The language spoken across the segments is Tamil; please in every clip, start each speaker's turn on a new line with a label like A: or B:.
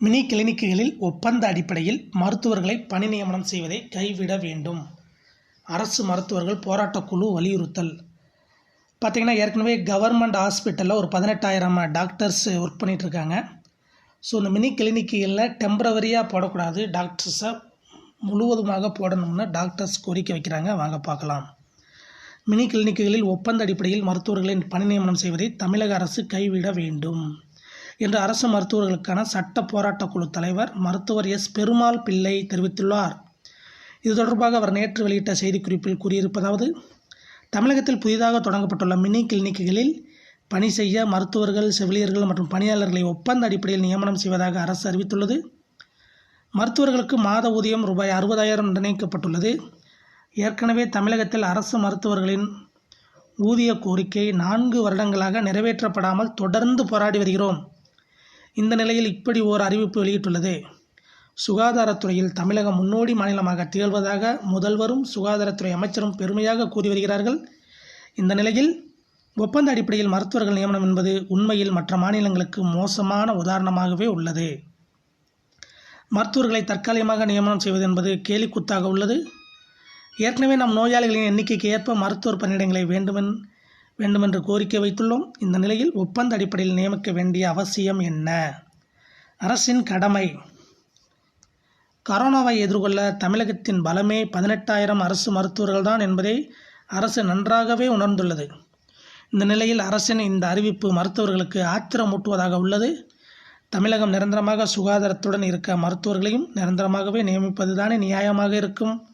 A: மினி கிளினிக்குகளில் ஒப்பந்த அடிப்படையில் மருத்துவர்களை பணி நியமனம் செய்வதை கைவிட வேண்டும். அரசு மருத்துவர்கள் போராட்டக் குழு வலியுறுத்தல். பார்த்திங்கன்னா ஏற்கனவே கவர்மெண்ட் ஹாஸ்பிட்டலில் ஒரு பதினெட்டாயிரம் டாக்டர்ஸ் ஒர்க் பண்ணிகிட்ருக்காங்க ஸோ இந்த மினி கிளினிக்குகளில் டெம்பரவரியாக போடக்கூடாது. டாக்டர்ஸை முழுவதுமாக போடணும்னு டாக்டர்ஸ் கோரிக்கை வைக்கிறாங்க. வாங்க பார்க்கலாம். மினி கிளினிக்குகளில் ஒப்பந்த அடிப்படையில் மருத்துவர்களின் பணி நியமனம் செய்வதை தமிழக அரசு கைவிட வேண்டும். என்று அரசு மருத்துவர்களுக்கான சட்ட போராட்டக் குழு தலைவர் மருத்துவர் எஸ். பெருமாள் பிள்ளை தெரிவித்துள்ளார். இது தொடர்பாக அவர் நேற்று வெளியிட்ட செய்திக்குறிப்பில் கூறியிருப்பதாவது தமிழகத்தில் புதிதாக தொடங்கப்பட்டுள்ள மினி கிளினிக்குகளில் பணி செய்ய மருத்துவர்கள் செவிலியர்கள் மற்றும் பணியாளர்களை ஒப்பந்த அடிப்படையில் நியமனம் செய்வதாக அரசு அறிவித்துள்ளது. மருத்துவர்களுக்கு மாத ஊதியம் ரூபாய் அறுபதாயிரம் நிர்ணயிக்கப்பட்டுள்ளது ஏற்கனவே தமிழகத்தில் அரசு மருத்துவர்களின் ஊதிய கோரிக்கை நான்கு வருடங்களாக நிறைவேற்றப்படாமல் தொடர்ந்து போராடி வருகிறோம். இந்த நிலையில் இப்படி ஓர் அறிவிப்பு வெளியிட்டுள்ளது. சுகாதாரத்துறையில் தமிழகம் முன்னோடி மாநிலமாக திகழ்வதாக முதல்வரும் சுகாதாரத்துறை அமைச்சரும் பெருமையாக கூறி வருகிறார்கள். இந்த நிலையில் ஒப்பந்த அடிப்படையில் மருத்துவர்கள் நியமனம் என்பது உண்மையில் மற்ற மாநிலங்களுக்கு மோசமான உதாரணமாகவே உள்ளது. மருத்துவர்களை தற்காலிகமாக நியமனம் செய்வது என்பது கேலிக்கூத்தாக உள்ளது. ஏற்கனவே நம் நோயாளிகளின் எண்ணிக்கைக்கு ஏற்ப மருத்துவர் பணியிடங்களை வேண்டுமென் வேண்டுமென்று கோரிக்கை வைத்துள்ளோம். இந்த நிலையில் ஒப்பந்த அடிப்படையில் நியமிக்க வேண்டிய அவசியம் என்ன? அரசின் கடமை. கரோனாவை எதிர்கொள்ள தமிழகத்தின் பலமே பதினெட்டாயிரம் அரசு மருத்துவர்கள்தான் என்பதை அரசு நன்றாகவே உணர்ந்துள்ளது. இந்த நிலையில் அரசின் இந்த அறிவிப்பு மருத்துவர்களுக்கு ஆத்திரமூட்டுவதாக உள்ளது. தமிழகம் நிரந்தரமாக சுகாதாரத்துடன் இருக்க மருத்துவர்களையும் நிரந்தரமாகவே நியமிப்பது தானே நியாயமாக இருக்கும்.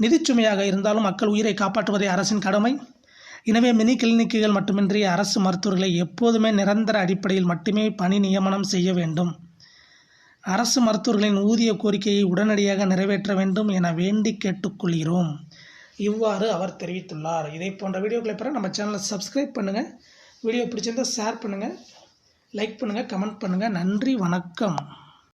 A: நிதிச்சுமையாக இருந்தாலும் மக்கள் உயிரை காப்பாற்றுவதே அரசின் கடமை. எனவே மினி கிளினிக்குகள் மட்டுமின்றி அரசு மருத்துவர்களை எப்போதுமே நிரந்தர அடிப்படையில் மட்டுமே பணி நியமனம் செய்ய வேண்டும். அரசு மருத்துவர்களின் ஊதிய கோரிக்கையை உடனடியாக நிறைவேற்ற வேண்டும் என வேண்டி கேட்டுக்கொள்கிறோம். இவ்வாறு அவர் தெரிவித்துள்ளார். இதை போன்ற வீடியோக்களை பெற நம்ம சேனலை சப்ஸ்கிரைப் பண்ணுங்கள் வீடியோ பிடிச்சிருந்தால் ஷேர் பண்ணுங்கள் லைக் பண்ணுங்கள் கமெண்ட் பண்ணுங்கள் நன்றி வணக்கம்.